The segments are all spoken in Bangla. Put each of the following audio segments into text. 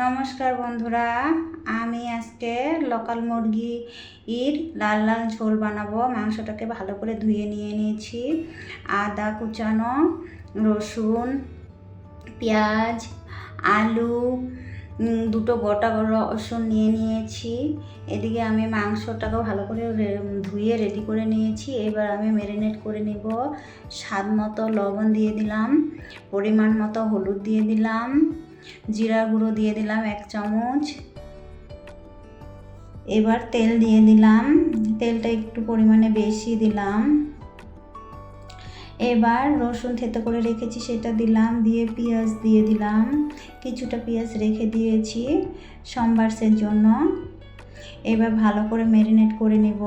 নমস্কার বন্ধুরা, আমি আজকে লোকাল মুরগি ইর লাল লাল ঝোল বানাবো। মাংসটাকে ভালো করে ধুয়ে নিয়ে নিয়েছি। আদা কুচানো, রসুন, পেঁয়াজ, আলু দুটো গোটা রসুন নিয়ে নিয়েছি। এদিকে আমি মাংসটাকে ভালো করে ধুয়ে রেডি করে নিয়েছি। এবার আমি ম্যারিনেট করে নিব। স্বাদ মতো লবণ দিয়ে দিলাম, পরিমাণ মতো হলুদ দিয়ে দিলাম। জিরা গুঁড়ো দিয়ে দিলাম এক চামচ। এবার তেল দিয়ে দিলাম। তেলটা একটু পরিমাণে বেশি দিলাম। এবার রসুন থেতো করে রেখেছি, সেটা দিলাম, দিয়ে পেঁয়াজ দিয়ে দিলাম। কিছুটা পেঁয়াজ রেখে দিয়েছি সোমবারসের জন্য। এবার ভালো করে ম্যারিনেট করে নেব।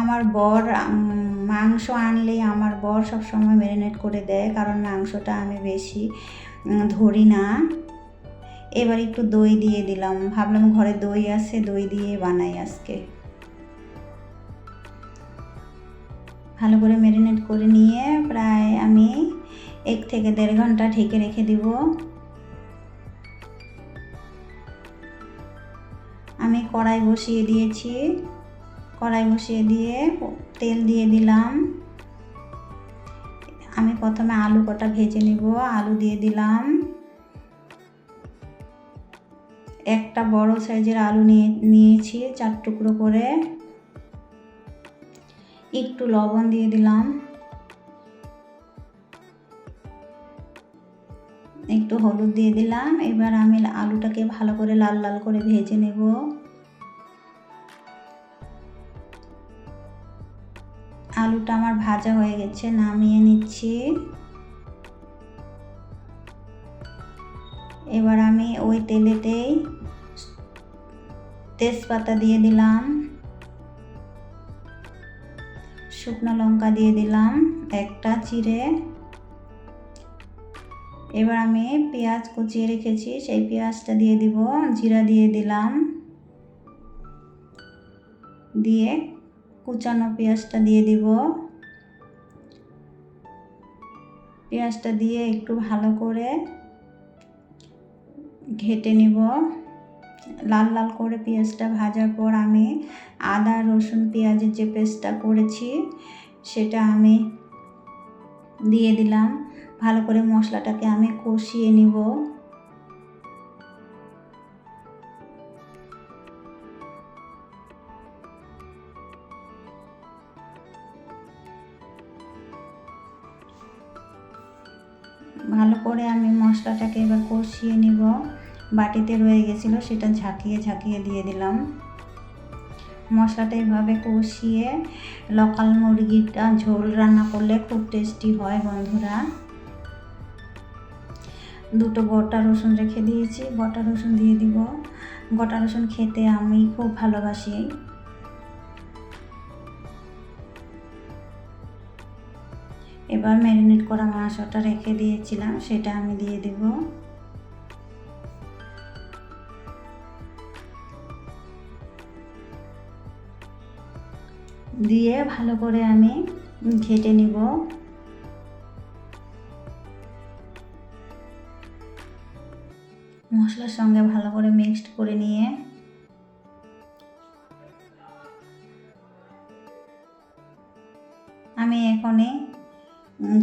আমার বর মাংস আনলেই আমার বর সবসময় ম্যারিনেট করে দেয়, কারণ মাংসটা আমি বেশি ধরি না। এবার একটু দই দিয়ে দিলাম। ভাবলাম ঘরে দই আছে, দই দিয়ে বানাই আজকে। ভালো করে ম্যারিনেট করে নিয়ে প্রায় আমি এক থেকে দেড় ঘণ্টা ঢেকে রেখে দিব। আমি কড়াই বসিয়ে দিয়েছি। কড়াই বসিয়ে দিয়ে তেল দিয়ে দিলাম। আমি প্রথমে আলু কটা ভেজে নিব, আলু দিয়ে দিলাম। একটা বড় সাইজের আলু নিয়ে, নিয়েছি চার টুকরো করে। একটু লবণ দিয়ে দিলাম। একটু হলুদ দিয়ে দিলাম। এবার আমি আলুটাকে ভালো করে লাল লাল করে ভেজে নেব। আলুটা আমার ভাজা হয়ে গেছে, নামিয়ে নিচ্ছি। এবার আমি ওই তেলেতেই তেজপাতা দিয়ে দিলাম, শুকনো লঙ্কা দিয়ে দিলাম, একটা চিড়ে। এবার আমি পেঁয়াজ কুচিয়ে রেখেছি, সেই পেঁয়াজটা দিয়ে দিব, জিরা দিয়ে দিলাম। দিয়ে কুচানো পেঁয়াজটা দিয়ে দিব। পেঁয়াজটা দিয়ে একটু ভালো করে ঘেটে নিব। লাল লাল করে পেঁয়াজটা ভাজার পর আমি আদা, রসুন, পেঁয়াজের যে পেস্টটা করেছি, সেটা আমি দিয়ে দিলাম। ভালো করে মশলাটাকে আমি কষিয়ে নিব। ভালো করে আমি মশলাটাকে এবার কষিয়ে নিব। বাটিতে রয়ে গেছিল, সেটা ঝাঁকিয়ে ঝাঁকিয়ে দিয়ে দিলাম। মশলাটা এভাবে কষিয়ে লোকাল মুরগিটা ঝোল রান্না করলে খুব টেস্টি হয় বন্ধুরা। দুটো গোটা রসুন রেখে দিয়েছি, গোটা রসুন দিয়ে দিব। গোটা রসুন খেতে আমি খুব ভালোবাসি। এবার ম্যারিনেট করা মাংসটা রেখে দিয়েছিলাম, সেটা আমি দিয়ে দিব। দিয়ে ভালো করে আমি ঘেটে নিব। মশলার সঙ্গে ভালো করে মিক্সড করে নিয়ে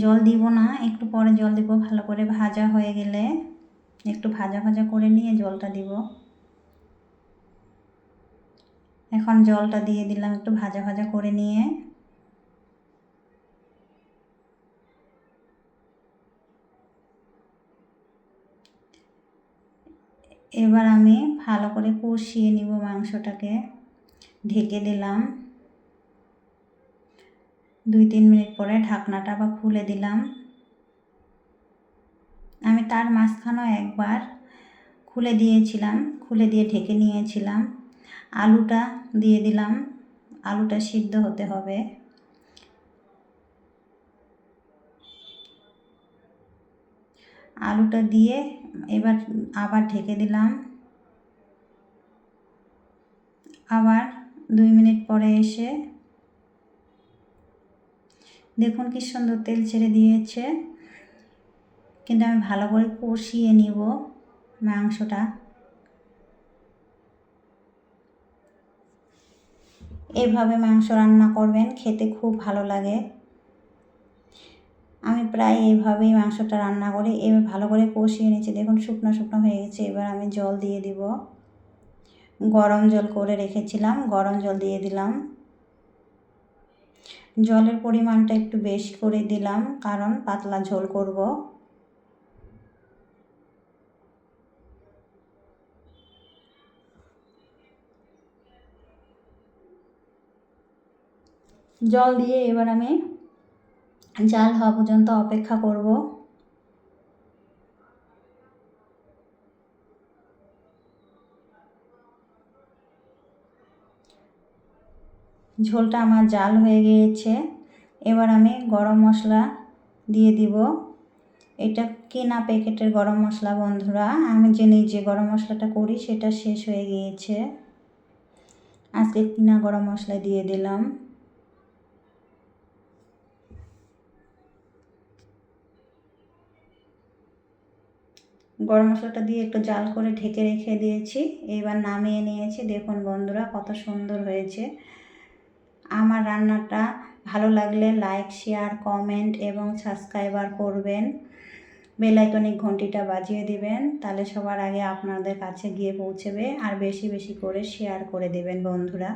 জল দিব না, একটু পরে জল দিব ভালো করে ভাজা হয়ে গেলে। একটু ভাজা ভাজা করে নিয়ে জলটা দিব। এখন জলটা দিয়ে দিলাম একটু ভাজা ভাজা করে নিয়ে। এবার আমি ভালো করে কষিয়ে নিব মাংসটাকে। ঢেকে দিলাম। দুই তিন মিনিট পরে ঢাকনাটা বা খুলে দিলাম। আমি তার মাঝখানেও একবার খুলে দিয়েছিলাম, খুলে দিয়ে ঢেকে নিয়েছিলাম। আলুটা দিয়ে দিলাম, আলুটা সিদ্ধ হতে হবে। আলুটা দিয়ে এবার আবার ঢেকে দিলাম। আবার দুই মিনিট পরে এসে দেখুন কি সুন্দর তেল ছেড়ে দিয়েছে। কিন্তু আমি ভালো করে কষিয়ে নিব মাংসটা। এভাবে মাংস রান্না করবেন, খেতে খুব ভালো লাগে। আমি প্রায় এইভাবেই মাংসটা রান্না করি, এবার ভালো করে কষিয়ে নিচ্ছি। দেখুন শুকনো শুকনো হয়ে গেছে, এবার আমি জল দিয়ে দিব। গরম জল করে রেখেছিলাম, গরম জল দিয়ে দিলাম। জলের পরিমাণটা একটু বেশি করে দিলাম, কারণ পাতলা ঝোল করব। জল দিয়ে এবার আমি জাল হওয়া পর্যন্ত অপেক্ষা করব। ঝোলটা আমার জাল হয়ে গিয়েছে। এবার আমি গরম মশলা দিয়ে দিব। এটা কেনা প্যাকেটের গরম মশলা, বন্ধুরা। আমি যে নিজে গরম মশলাটা করি, সেটা শেষ হয়ে গিয়েছে। আজকে কিনা গরম মশলা দিয়ে দিলাম। গরম মশলাটা দিয়ে একটু জাল করে ঢেকে রেখে দিয়েছি। এবার নামিয়ে নিয়েছি। দেখুন, বন্ধুরা, কত সুন্দর হয়েছে। আমার রান্নাটা ভালো লাগলে লাইক শেয়ার কমেন্ট এবং সাবস্ক্রাইবার করবেন। বেলাইকনিক ঘন্টিটা বাজিয়ে দিবেন, তাহলে সবার আগে আপনাদের কাছে গিয়ে পৌঁছবে আর বেশি বেশি করে শেয়ার করে দেবেন বন্ধুরা।